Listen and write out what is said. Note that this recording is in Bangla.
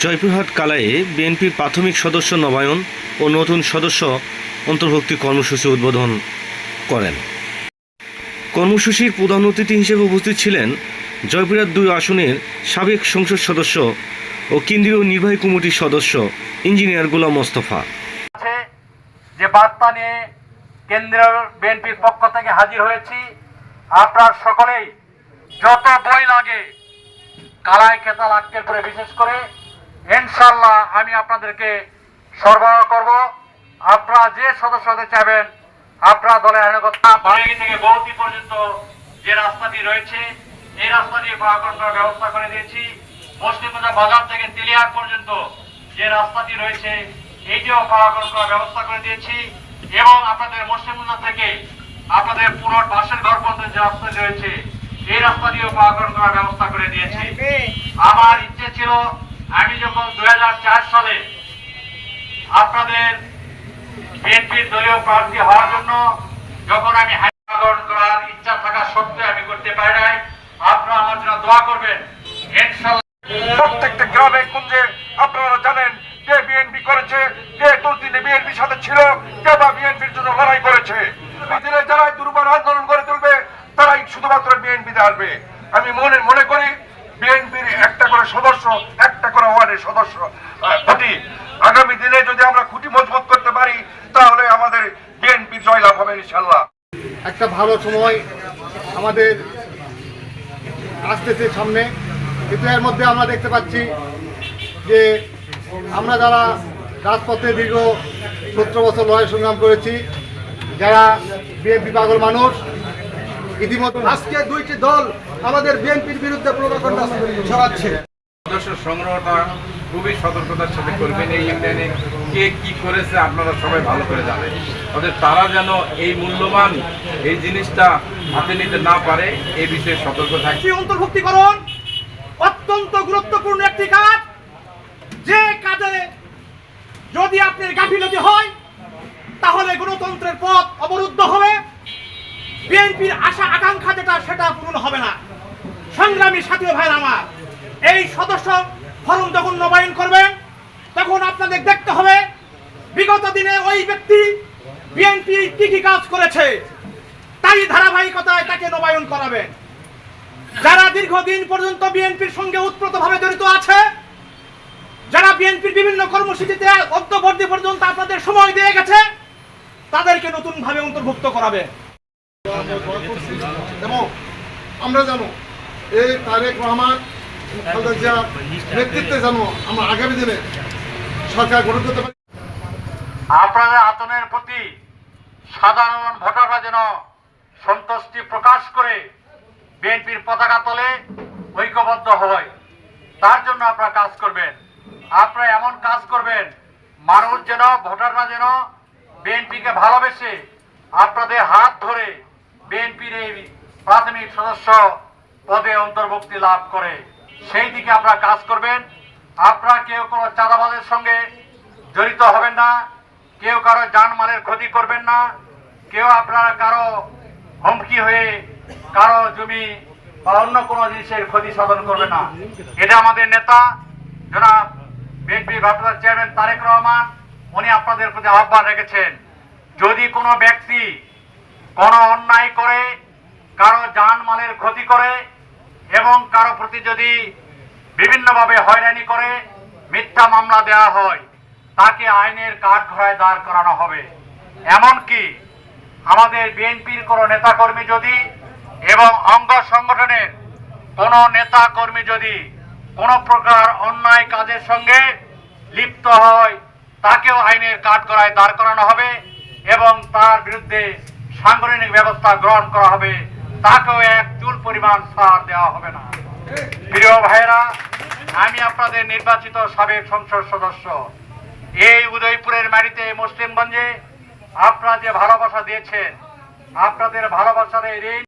জয়পুরহাট কালায়ে বিএনপির প্রাথমিক সদস্য নবায়ন ও নতুন সদস্য অন্তর্ভুক্তি কর্মসূচি উদ্বোধন করেন। কর্মসূচির প্রধান অতিথি হিসেবে উপস্থিত ছিলেন জয়পুরহাট দুই আসনের সাবেক সংসদ সদস্য ও কেন্দ্রীয় নির্বাহী কমিটির সদস্য ইঞ্জিনিয়ার গোলাম মোস্তফা। যে বার্তা নিয়ে কেন্দ্রীয় বিএনপির পক্ষ থেকে হাজির হয়েছি। আপনার সকলেই যত বই লাগে কালাই কেতাল আটকেল করে বিশেষ করে ইনশাল্লাহ আমি আপনাদেরকে সরবরাহ করব। আপনারা যে সদস্য হতে চাইবেন আপনারা দলের আইনগতা বাড়ি থেকে বহুতি পর্যন্ত যে রাস্তাটি রয়েছে এই রাস্তা দিয়ে পারাক্রম করার ব্যবস্থা করে দিয়েছি। মুসলিমগঞ্জ বাজার থেকে তেলিয়ার পর্যন্ত যে রাস্তাটি রয়েছে এইটিও পারাক্রম করার ব্যবস্থা করে দিয়েছি। এবং আপনাদের মুসলিমগঞ্জ থেকে আপনাদের পুরো বাসের ঘর পর্যন্ত যে রাস্তাটি রয়েছে এই রাস্তা দিয়েও পারাক্রম করার ব্যবস্থা করে দিয়েছি। আমার ইচ্ছে ছিল আমি যখন দুই হাজার চার সালে আপনাদের বিএনপির দলীয় প্রার্থী হওয়ার জন্য যখন আমি হাইগ্রহণ করার ইচ্ছা থাকা সত্ত্বেও আমি করতে পারি নাই, আপনারা আমার জন্য দোয়া করবেন। প্রত্যেকটা গ্রামে কুঞ্জে আপনারা জানেন কে বিএনপি করেছে, কে দুদিনে বিএনপির সাথে ছিল, কে বা বিএনপির জন্য লড়াই করেছে। দিনে যারা দুর্বার আন্দোলন করে তুলবে, তারাই শুধুমাত্র বিএনপিতে আসবে। আমি মনে মনে করি বিএনপির একটা করে সদস্য, একটা করে ওয়ার্ডের সদস্য। খুঁটি আগামী দিনে যদি আমরা খুঁটি মজবুত করতে পারি তাহলে আমাদের বিএনপি জয়লাভ হবে ইনশাল্লাহ একটা ভালো সময় আমাদের আসতেছে সামনে। কিন্তু এর মধ্যে আমরা দেখতে পাচ্ছি যে আমরা যারা রাজপথে দীর্ঘ সতেরো বছর লড়াই সংগ্রাম করেছি যারা বিএনপি পাগল মানুষ ইতিমধ্যে আজকে দুইটি দল আমাদের বিএনপির বিরুদ্ধে প্রভাকাণ্ডা ছড়াচ্ছে। সদস্য সংগ্রহটা খুবই সতর্কতার সাথে করবেন এই ইউনিয়নে। কে কি করেছে আপনারা সবাই ভালো করে জানেন। অতএব তারা যেন এই মূল্যবান এই জিনিসটা হাতে নিতে না পারে এই বিষয়ে সতর্ক থাকে। অন্তর্ভুক্তিকরণ অত্যন্ত গুরুত্বপূর্ণ একটি কাজ। যে কাজে যদি আপনার গাফিলতি হয়, তাহলে গণতন্ত্রের পথ অবরুদ্ধ হবে। বিএনপির আশা আকাঙ্ক্ষা যেটা, সেটা পূরণ হবে না। সংগ্রামী সাথী ভাই আমার এই সদস্য ফরম যখন নবায়ন করবেন, তখন আপনাদের দেখতে হবে, বিগত দিনে ওই ব্যক্তি বিএনপি কি কি কাজ করেছে, তারই ধারাবাহিকতায় তাকে নবায়ন করাবেন। যারা দীর্ঘদিন পর্যন্ত বিএনপির সঙ্গে উৎপ্রতভাবে জড়িত আছে, যারা বিএনপির বিভিন্ন কর্মসূচিতে অদ্যবর্তী পর্যন্ত আপনাদের সময় দিয়ে গেছে, তাদেরকে নতুন ভাবে অন্তর্ভুক্ত করাবে। আমরা জানো এই তারেক রহমান আপনাদের আতনের প্রতি সাধারণ ভোটাররা যেন সন্তুষ্টি প্রকাশ করে বিএনপির পতাকা তলে ঐক্যবদ্ধ হয়, তার জন্য আপনারা কাজ করবেন। আপনারা এমন কাজ করবেন, মানুষ যেন, ভোটাররা যেন বিএনপিকে ভালোবেসে আপনাদের হাত ধরে বিএনপির এই প্রাথমিক সদস্য পদে অন্তর্ভুক্তি লাভ করে। সেই দিকে আপনারা কাজ করবেন। আপনারা কেউ কোনো চাঁদাবাজের সঙ্গে জড়িত হবেন না। কেউ কারও জানমালের ক্ষতি করবেন না। কেউ আপনারা কারও হুমকি হয়ে কারও জমি বা অন্য কোনো জিনিসের ক্ষতি সাধন করবে না। এটা আমাদের নেতা, জনাব বিএনপি ভারপ্রাপ্ত চেয়ারম্যান তারেক রহমান, উনি আপনাদের প্রতি আহ্বান রেখেছেন। যদি কোনো ব্যক্তি কোনো অন্যায় করে, কারও জানমালের ক্ষতি করে এবং কারও প্রতি যদি বিভিন্নভাবে হয়রানি করে, মিথ্যা মামলা দেওয়া হয়, তাকে আইনের কাঠঘরায় দাঁড় করানো হবে। এমনকি আমাদের বিএনপির কোনো নেতাকর্মী যদি এবং অঙ্গ সংগঠনের কোনো নেতাকর্মী যদি কোনো প্রকার অন্যায় কাজের সঙ্গে লিপ্ত হয়, তাকেও আইনের কাঠগড়ায় দাঁড় করানো হবে এবং তার বিরুদ্ধে সাংগঠনিক ব্যবস্থা গ্রহণ করা হবে। তাকেও এক চুল পরিমাণ ছাড় দেওয়া হবে না। প্রিয় ভাইরা আমি আপনাদের নির্বাচিত সাবেক সংসদ সদস্য। এই উদয়পুরের মাটিতে মুসলিমগঞ্জে আপনারা যে ভালোবাসা দিয়েছেন, আপনাদের ভালোবাসার এই